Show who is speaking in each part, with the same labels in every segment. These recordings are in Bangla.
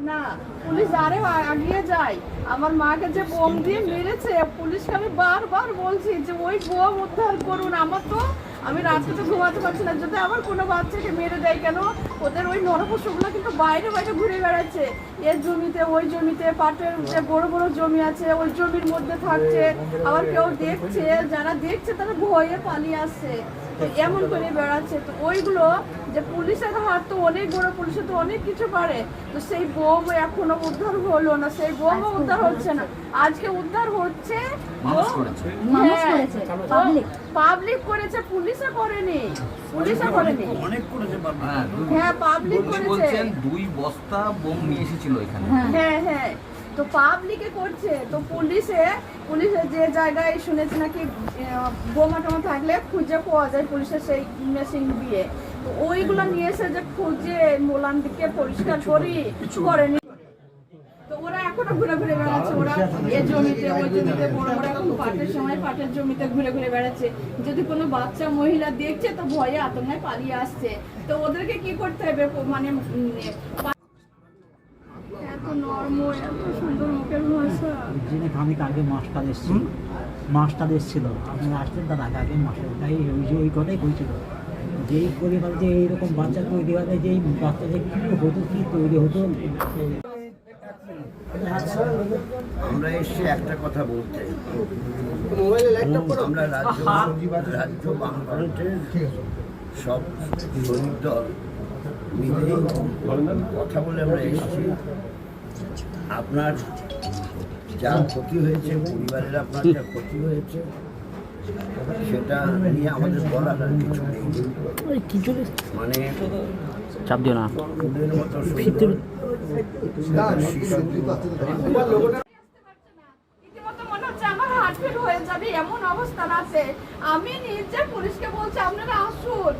Speaker 1: না, পুলিশ আরে আগিয়ে যায়। আমার মাকে যে দিয়ে মেরেছে পুলিশকে আমি বারবার বলছি যে ওই উদ্ধার করুন। আমার তো, আমি ঘুমাতে পারছি না। যদি আবার কোনো বাচ্চাকে মেরে দেয় কেন? ওদের ওই কিন্তু বাইরে বাইরে ঘুরে বেড়াচ্ছে। জমিতে, ওই জমিতে যে বড় বড় জমি আছে, ওই জমির মধ্যে থাকছে। আবার কেউ দেখছে, যারা দেখছে তারা ভয়ে পালিয়ে আসছে। তো এমন করে বেড়াচ্ছে। তো ওইগুলো যে পুলিশের হাত তো অনেক বড় পুলিশে তো অনেক কিছু পারে। তো সেই বোম এখনও উদ্ধার হলো না সেই বোমও উদ্ধার হচ্ছে না। আজকে উদ্ধার হচ্ছে
Speaker 2: মানুষ করেছে।
Speaker 3: মানুষ করেছে, public।
Speaker 1: পাবলিক করেছে পুলিশে করেনি পুলিশে করেনি।
Speaker 2: হ্যাঁ,
Speaker 1: হ্যাঁ, public করেছে।
Speaker 2: দুই বস্তা বোম নিয়ে এসেছিল এখানে।
Speaker 3: হ্যাঁ।
Speaker 1: হ্যাঁ হ্যাঁ। তো পাবলিকে করছে তো পুলিশে পুলিশে যে জায়গায় শুনেছি নাকি আহ, বোমা টোমা থাকলে খুঁজে পাওয়া যায় পুলিশের সেই মেশিন দিয়ে। তো ওইগুলো নিয়ে এসে যে খুঁজে মোলান দিকে পরিষ্কার করি করেনি। তো ওরা এখনও ঘুরে ঘুরে বেড়াচ্ছে ওরা এ জমিতে ওই জমিতে বড় বড় এখন পাটের সময় পাটের জমিতে ঘুরে ঘুরে বেড়াচ্ছে। যদি কোনো বাচ্চা মহিলা দেখছে তো ভয়ে আতঙ্কায় পালিয়ে আসছে। তো ওদেরকে কি করতে হবে? মানে এত নর্ম
Speaker 4: জেনে খানিক আগে মাস্টার এসেছিল। মাস্টার এসেছিল। আপনারা আসতেন তার আগে আগে মাস্টার। তাই ওই যে ওই কথাই বলছিল। যেই পরিবারে যে এইরকম বাচ্চা তৈরি হবে যে এই বাচ্চাদের কী হতো কী তৈরি হতো
Speaker 5: আমরা এসে একটা কথা বলতে। আমরা রাজ্য রাজ্য বামফ্রন্টের সব দল মিলে কথা বলে আমরা এসেছি। আপনার যা ক্ষতি হয়েছে পরিবারের আপনার যা ক্ষতি হয়েছে সেটা নিয়ে আমাদের বলার আর কিছু নেই। মানে
Speaker 4: চাপ দিও না।
Speaker 5: মতো
Speaker 4: ভিতরে
Speaker 5: শিশু
Speaker 1: রীতিমতো মনে হচ্ছে আমার হার্ট হয়ে যাবে এমন অবস্থা আছে আমি নিজে পুলিশকে বলছি আপনারা আসুন।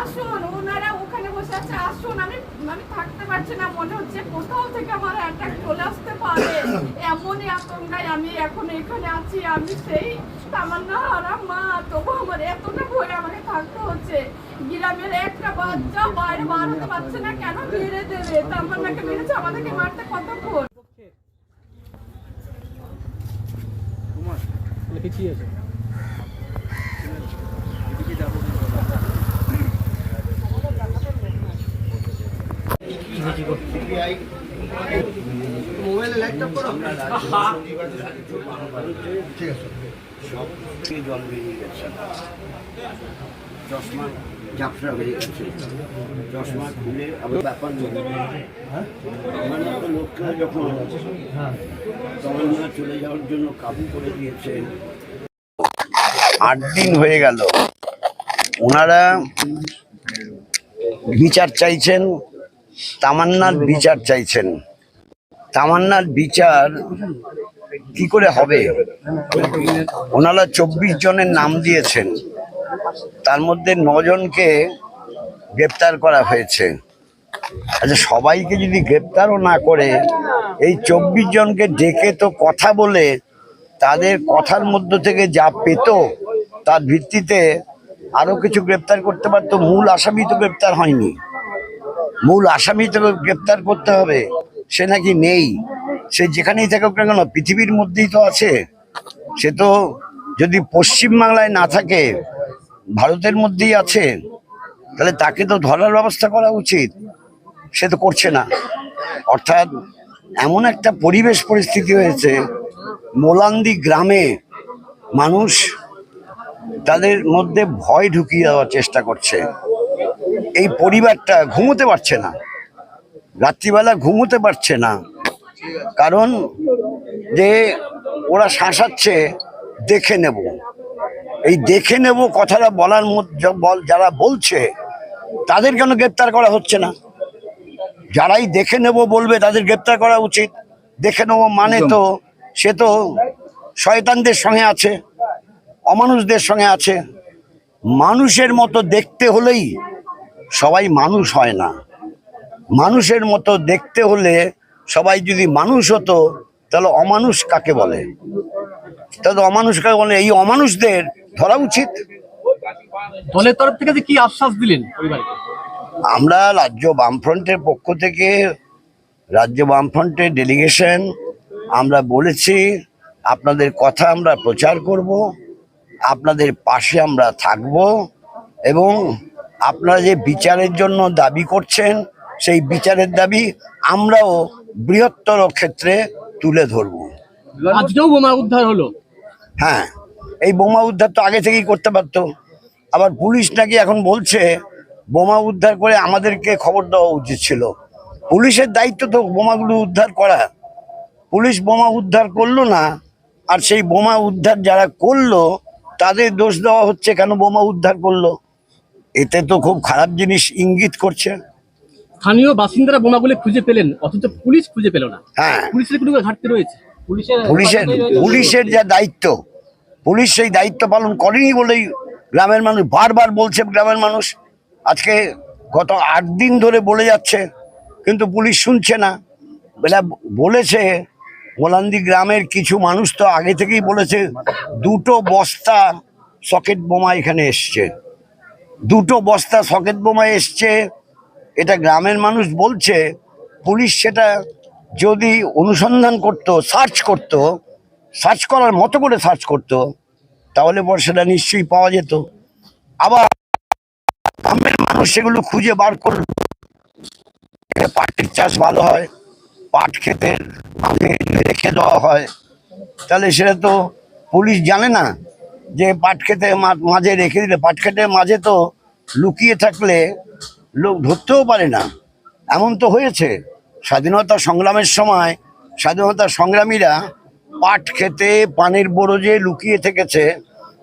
Speaker 1: আসুন, ওনারা ওখানে বসে আছে, আসুন। আমি আমি থাকতে পারছি না, মনে হচ্ছে কোথাও থেকে আমার অ্যাটাক চলে আসতে পারে। এমনই আতঙ্কায় আমি এখন এখানে আছি, আমি সেই তামান্না হারা মা। তবু আমার এতটা ভয় আমাকে থাকতে হচ্ছে। গ্রামের একটা বাচ্চা বাইরে বার পারছে না, কেন মেরে দেবে? তামান্নাকে মেরেছে, আমাদেরকে মারতে কতক্ষণ?
Speaker 5: তমন্না চলে যাওয়ার জন্য কাবু করে আট দিন হয়ে গেল। ওনারা বিচার চাইছেন। তামান্নার বিচার চাইছেন। তামান্নার বিচার কি করে হবে? ওনারা চব্বিশ জনের নাম দিয়েছেন। তার মধ্যে নজনকে গ্রেপ্তার করা হয়েছে। আচ্ছা সবাইকে যদি গ্রেপ্তারও না করে, এই চব্বিশ জনকে ডেকে তো কথা বলে, তাদের কথার মধ্য থেকে যা পেত, তার ভিত্তিতে আরও কিছু গ্রেপ্তার করতে পারতো। মূল আসামি তো গ্রেপ্তার হয়নি। মূল আসামি তো গ্রেপ্তার করতে হবে। সে নাকি নেই। সে যেখানেই থাকুক না কেন, পৃথিবীর মধ্যেই তো আছে। সে তো যদি পশ্চিম বাংলায় না থাকে, ভারতের মধ্যেই আছে, তাহলে তাকে তো ধরার ব্যবস্থা করা উচিত। সে তো করছে না। অর্থাৎ এমন একটা পরিবেশ পরিস্থিতি হয়েছে, মোলান্দি গ্রামে মানুষ তাদের মধ্যে ভয় ঢুকিয়ে দেওয়ার চেষ্টা করছে। এই পরিবারটা ঘুমোতে পারছে না। রাত্রিবেলা ঘুমোতে পারছে না। কারণ যে ওরা শাসাচ্ছে দেখে নেব। এই দেখে নেব কথাটা বলার মধ্যে বল যারা বলছে তাদের কেন গ্রেপ্তার করা হচ্ছে না? যারাই দেখে নেব বলবে তাদের গ্রেপ্তার করা উচিত। দেখে নেব মানে তো সে তো শয়তানদের সঙ্গে আছে অমানুষদের সঙ্গে আছে। মানুষের মতো দেখতে হলেই সবাই মানুষ হয় না। মানুষের মতো দেখতে হলে সবাই যদি মানুষ হতো তাহলে অমানুষ কাকে বলে? তাহলে অমানুষ কাকে বলে? এই অমানুষদের ধরা উচিত।
Speaker 6: দলের তরফ থেকে কি আশ্বাস দিলেন
Speaker 5: আমরা রাজ্য বামফ্রন্টের পক্ষ থেকে রাজ্য বামফ্রন্টের ডেলিগেশন আমরা বলেছি আপনাদের কথা আমরা প্রচার করব আপনাদের পাশে আমরা থাকব এবং আপনারা যে বিচারের জন্য দাবি করছেন সেই বিচারের দাবি আমরাও বৃহত্তর ক্ষেত্রে তুলে ধরবো।
Speaker 6: আজকেও বোমা উদ্ধার হলো।
Speaker 5: হ্যাঁ এই বোমা উদ্ধার তো আগে থেকেই করতে পারতো। আবার পুলিশ নাকি এখন বলছে বোমা উদ্ধার করে আমাদেরকে খবর দেওয়া উচিত ছিল। পুলিশের দায়িত্ব তো বোমাগুলো উদ্ধার করা। পুলিশ বোমা উদ্ধার করল না আর সেই বোমা উদ্ধার যারা করল তাদের দোষ দেওয়া হচ্ছে কেন বোমা উদ্ধার করল? এতে তো খুব খারাপ জিনিস ইঙ্গিত করছে।
Speaker 6: স্থানীয় বাসিন্দারা বোমাগুলো খুঁজে পেলেন অথচ পুলিশ খুঁজে পেল না।
Speaker 5: হ্যাঁ।
Speaker 6: পুলিশের কোনো ঘাটতি রয়েছে। পুলিশের
Speaker 5: পুলিশের যা দায়িত্ব পুলিশ সেই দায়িত্ব পালন করেনি বলেই গ্রামের মানুষ বারবার বলছে গ্রামের মানুষ আজকে গত আট দিন ধরে বলে যাচ্ছে কিন্তু পুলিশ শুনছে না। বেলা বলেছে মোলান্দি গ্রামের কিছু মানুষ তো আগে থেকেই বলেছে দুটো বস্তা সকেট বোমা এখানে এসছে। দুটো বস্তা সকেট বোমা এসছে, এটা গ্রামের মানুষ বলছে, পুলিশ সেটা যদি অনুসন্ধান করত, সার্চ করত, সার্চ করার মতো করে সার্চ করত, তাহলে পর সেটা নিশ্চয়ই পাওয়া যেত। আবার গ্রামের মানুষ সেগুলো খুঁজে বার করল। পাটের চাষ ভালো হয়, পাট ক্ষেতের রেখে দেওয়া হয়। তাহলে সেটা তো পুলিশ জানে না। যে পাট খেতে মাঝে রেখে দিলে, পাট খেতের মাঝে তো লুকিয়ে থাকলে লোক ধরতেও পারে না। এমন তো হয়েছে। স্বাধীনতা সংগ্রামের সময় স্বাধীনতা সংগ্রামীরা পাট খেতে, পানের বরজে লুকিয়ে থেকেছে।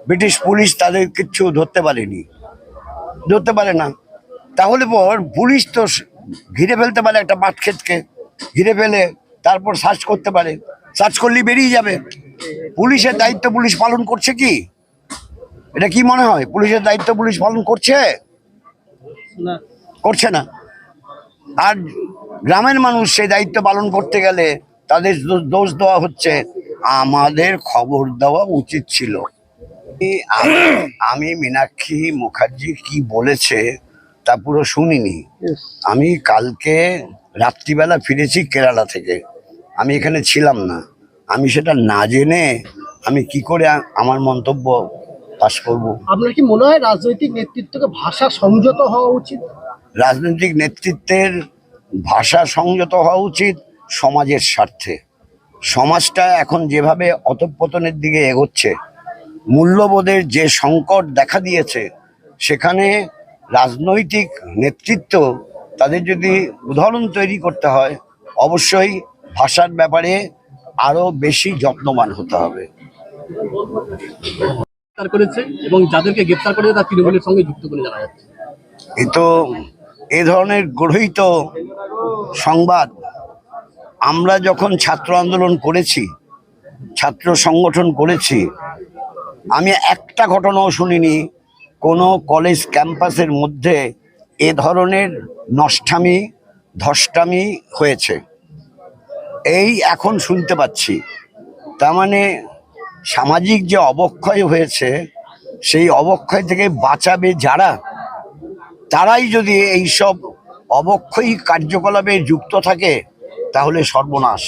Speaker 5: ব্রিটিশ পুলিশ তাদের কিচ্ছু ধরতে পারেনি। ধরতে পারে না। তাহলে পর পুলিশ তো ঘিরে ফেলতে পারে একটা পাট ক্ষেতকে। ঘিরে ফেলে তারপর সার্চ করতে পারে। সার্চ করলেই বেরিয়ে যাবে। পুলিশের দায়িত্ব পুলিশ পালন করছে কি? এটা কি মনে হয়? পুলিশের দায়িত্ব পুলিশ পালন করছে?
Speaker 6: না।
Speaker 5: করছে না। আর গ্রামের মানুষ সেই দায়িত্ব পালন করতে গেলে তাদের দোষ দেওয়া হচ্ছে। আমাদের খবর দেওয়া উচিত ছিল। আমি- আমি মীনাক্ষী মুখার্জি কি বলেছে তা পুরো শুনিনি। আমি কালকে রাত্রিবেলা ফিরেছি কেরালা থেকে। আমি এখানে ছিলাম না। আমি সেটা না জেনে আমি কি করে আমার মন্তব্য পাশ করব।
Speaker 6: আপনার কি মনে হয় রাজনৈতিক নেতৃত্বকে ভাষা সংযত হওয়া উচিত?
Speaker 5: রাজনৈতিক নেতৃত্বের ভাষা সংযত হওয়া উচিত সমাজের স্বার্থে। সমাজটা এখন যেভাবে অধঃপতনের দিকে এগোচ্ছে মূল্যবোধের যে সংকট দেখা দিয়েছে সেখানে রাজনৈতিক নেতৃত্ব তাদের যদি উদাহরণ তৈরি করতে হয় অবশ্যই ভাষার ব্যাপারে আরও বেশি যত্নবান হতে হবে।
Speaker 6: গ্রেপ্তার করেছে এবং যাদেরকে গ্রেপ্তার করেছে তার তৃণমূলের সঙ্গে যুক্ত করে জানা যাচ্ছে।
Speaker 5: এ তো এ ধরনের গৃহীত সংবাদ আমরা যখন ছাত্র আন্দোলন করেছি, ছাত্র সংগঠন করেছি, আমি একটা ঘটনাও শুনিনি, কোনো কলেজ ক্যাম্পাসের মধ্যে এ ধরনের নষ্টামি, ধষ্টামি হয়েছে। এই এখন শুনতে পাচ্ছি। তার মানে সামাজিক যে অবক্ষয় হয়েছে, সেই অবক্ষয় থেকে বাঁচাবে যারা, তারাই যদি এই সব অবক্ষয়ী কার্যকলাপে যুক্ত থাকে, তাহলে সর্বনাশ।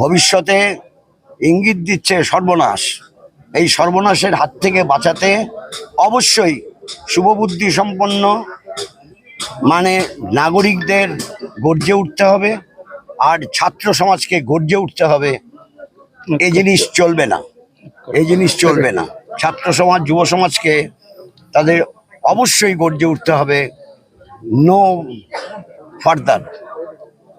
Speaker 5: ভবিষ্যতে ইঙ্গিত দিচ্ছে সর্বনাশ। এই সর্বনাশের হাত থেকে বাঁচাতে অবশ্যই শুভবুদ্ধি সম্পন্ন মানে নাগরিকদের গর্জে উঠতে হবে, আর ছাত্র সমাজকে গর্জে উঠতে হবে। এই জিনিস চলবে না। এই জিনিস চলবে না। ছাত্র সমাজ, যুব সমাজকে তাদের অবশ্যই গর্জে উঠতে হবে। No further